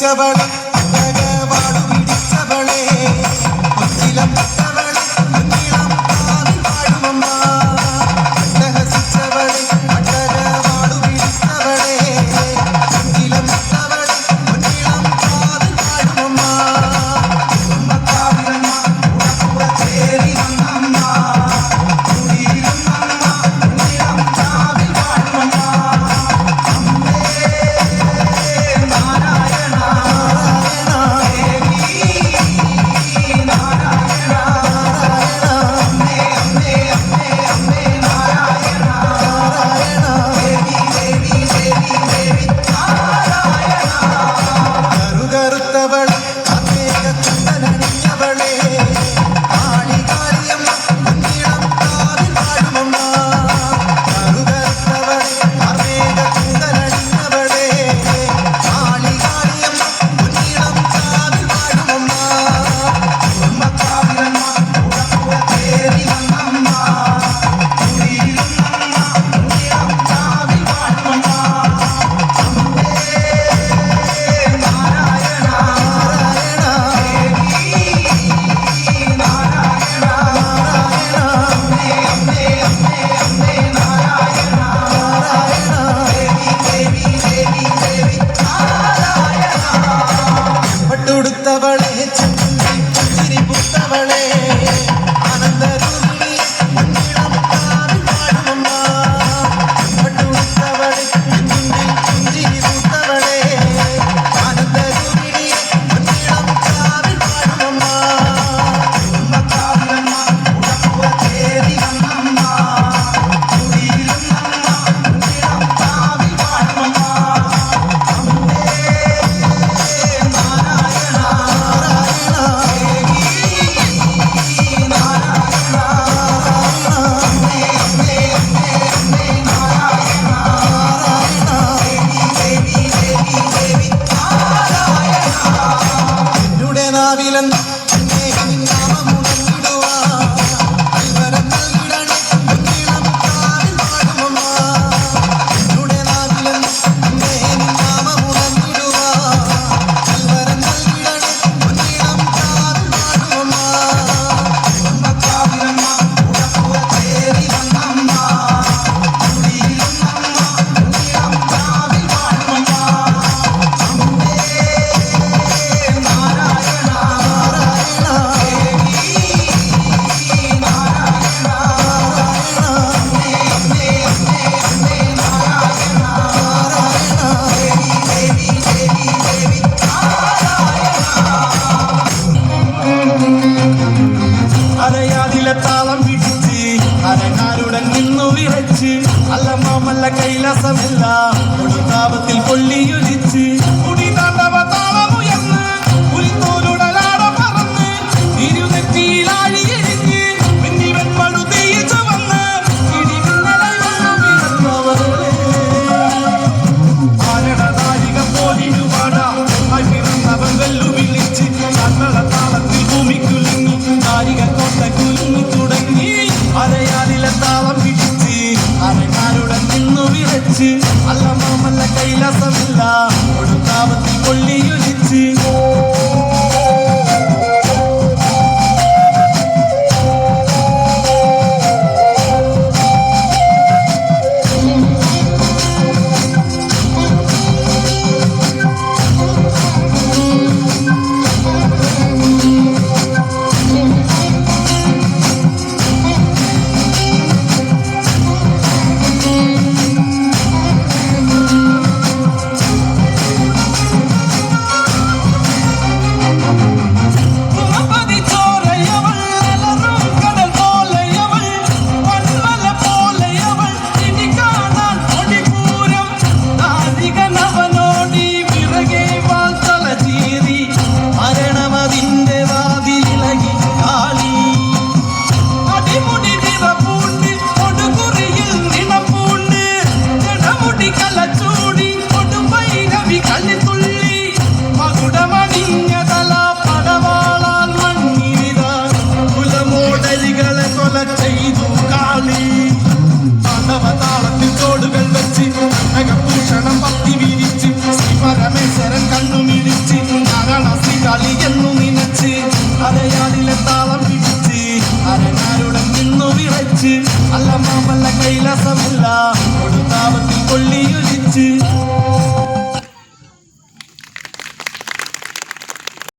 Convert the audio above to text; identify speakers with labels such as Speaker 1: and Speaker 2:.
Speaker 1: ഭഗവടം ഭഗവടം ഭഗവടം Vilanda. காலமெல்லாம் கையில சமுல்லா கொடுத்தாவது கொள்ளி யுதிச்சு.